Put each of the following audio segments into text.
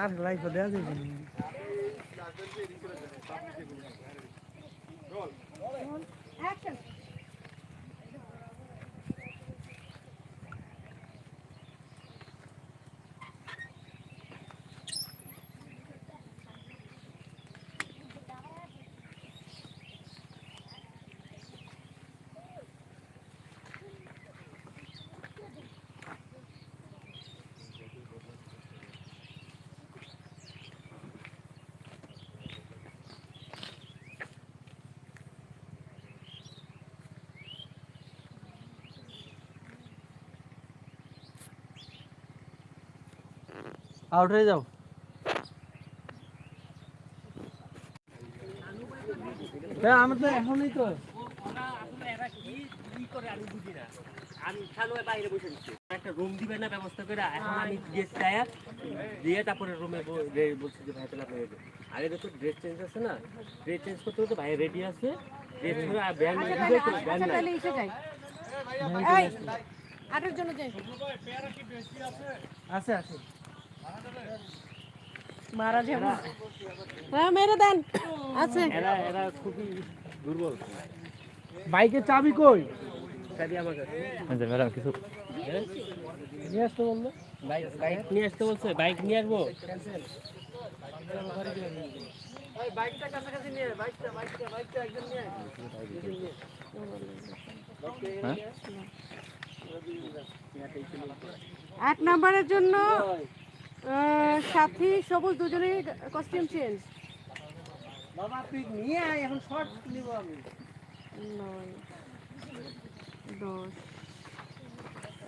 আর life দেওয়া যাবে out হয়ে যাও। হ্যাঁ আমি তো এখনই তো। আমি বাইরে বসে দিচ্ছি একটা রুম দিবে না ব্যবস্থা করে এখন আমি গেস্ট চায়া দিয়ে তারপরে রুমে বলছি যে ভাই তাহলে আপনি। আগে তো ড্রেস চেঞ্জ আছে না? ড্রেস চেঞ্জ করতে করতে ভাই রেডি আছে। ড্রেস করে আর এই আটের জন্য যাই। আছে আছে। মারা যাবে। হ্যাঁ মেরে দেন। আছে। এরা এরা খুবই দুর্বল। বাইকের চাবি কই? চাবি আমার কাছে। ম্যাডাম কিছু নিয়ে আসতে বলল? বাইক বাইক নিয়ে আসতে বলছে বাইক নিয়ে আসব। বাইকটা কাছাকাছি নিয়ে বাইকটা বাইকটা বাইকটা একজন নিয়ে এক নাম্বারের জন্য সাথী সবুজ দুজনেই কস্টিউম চেঞ্জ বাবা তুই নিয়ে আয় এখন শর্ট নিব আমি। নয় দশ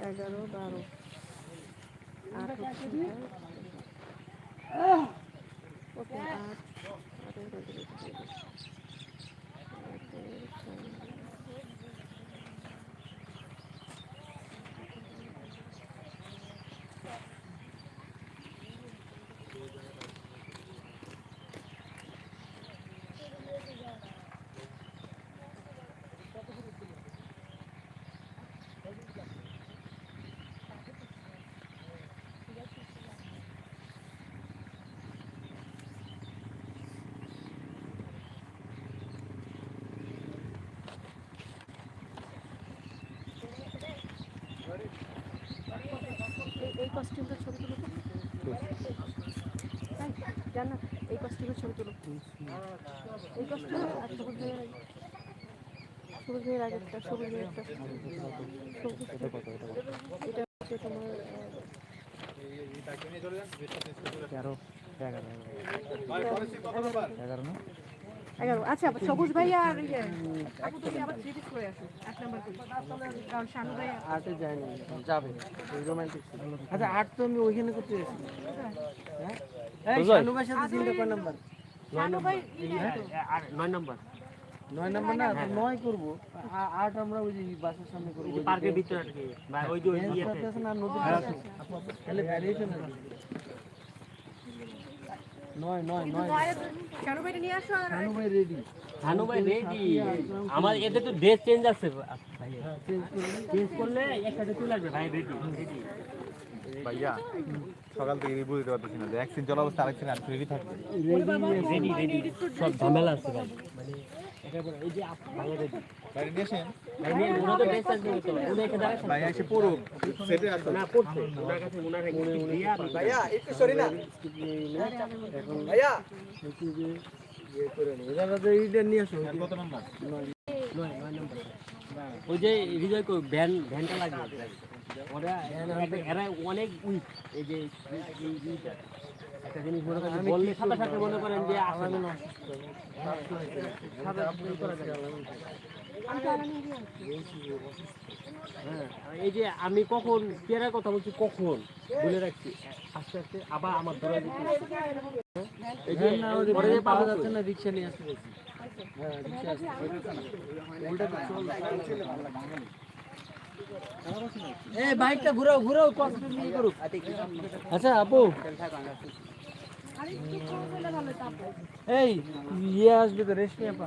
এগারো বারো আট ওকে আট আটের মধ্যে রেখে দিবো। আটের ছয়। এই- এই কস্টিউমটা ছবি তুলো তো। তাই, জান না এই ছবি তুলো এই কস্টিউম আর সবুজ ভাইয়ের সবুজ ভাইয়ের আগেরটা সবুজ ভাইয়েরটা সবুজ এটা হচ্ছে তোমার তেরো এগারো। এগারো না এগারো আচ্ছা সবুজ ভাইয়া আর ইয়ে আপু তুমি আবার থ্রি পিস করে আসো এক নাম্বার করি। কারণ শানু ভাইয়া আটে যায়নি যাবে। রোমান্টিক আচ্ছা আট তো আমি ওইখানে করতে এসেছি হ্যাঁ? আর নয় নম্বর। নয় নাম্বার না নয় করব। আট আমরা ওই যে বাসের সামনে করব পার্কের ভিতরে আর কি বা ওই যে ওই ইয়েতে। বেঞ্চটাতে আছে না নদীর তাহলে ভ্যারিয়েশন আছে নয় নয় নয়। শানু ভাইটা নিয়ে আসো শানু ভাই রেডি হানু ভাই রেডি আমার এতে তো ড্রেস চেঞ্জ আছে। ভাই চেঞ্জ করলে একসাথে চলে আসবে ভাই রেডি রেডি ভাইয়া সকাল থেকে রিভিউ দিতে পারতেছি না। যে এক সিন চলা অবস্থা আরেক সিন আর রেডি থাকবে। রেডি রেডি সব ঝামেলা আছে ভাই। মানে একেবারে এই যে আপ- রেডি বাইরে নিয়ে আসেন? ভাইয়া ওই যে হৃদয় কই ভ্যান ভ্যানটা লাগবে ওরা এরা- অনেক উইক এই যে এই- এই। একটা জিনিস মনে করেন বললে সাথে সাথে মনে করেন যে। হ্যাঁ, এই যে আমি কখন পেয়ারার কথা বলছি কখন বলে রাখছি আস্তে আস্তে আবার আমার ধরা দিচ্ছে এই যে না ওই যে পরে যে পাওয়া যাচ্ছে না রিক্সা নিয়ে আসতে বলছি বাইকটা ঘুরাও ঘুরাও আচ্ছা আপু। এই ইয়ে আসবে তো রেশমি আপা।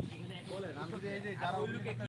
বলেন আমি যে এই যে যারা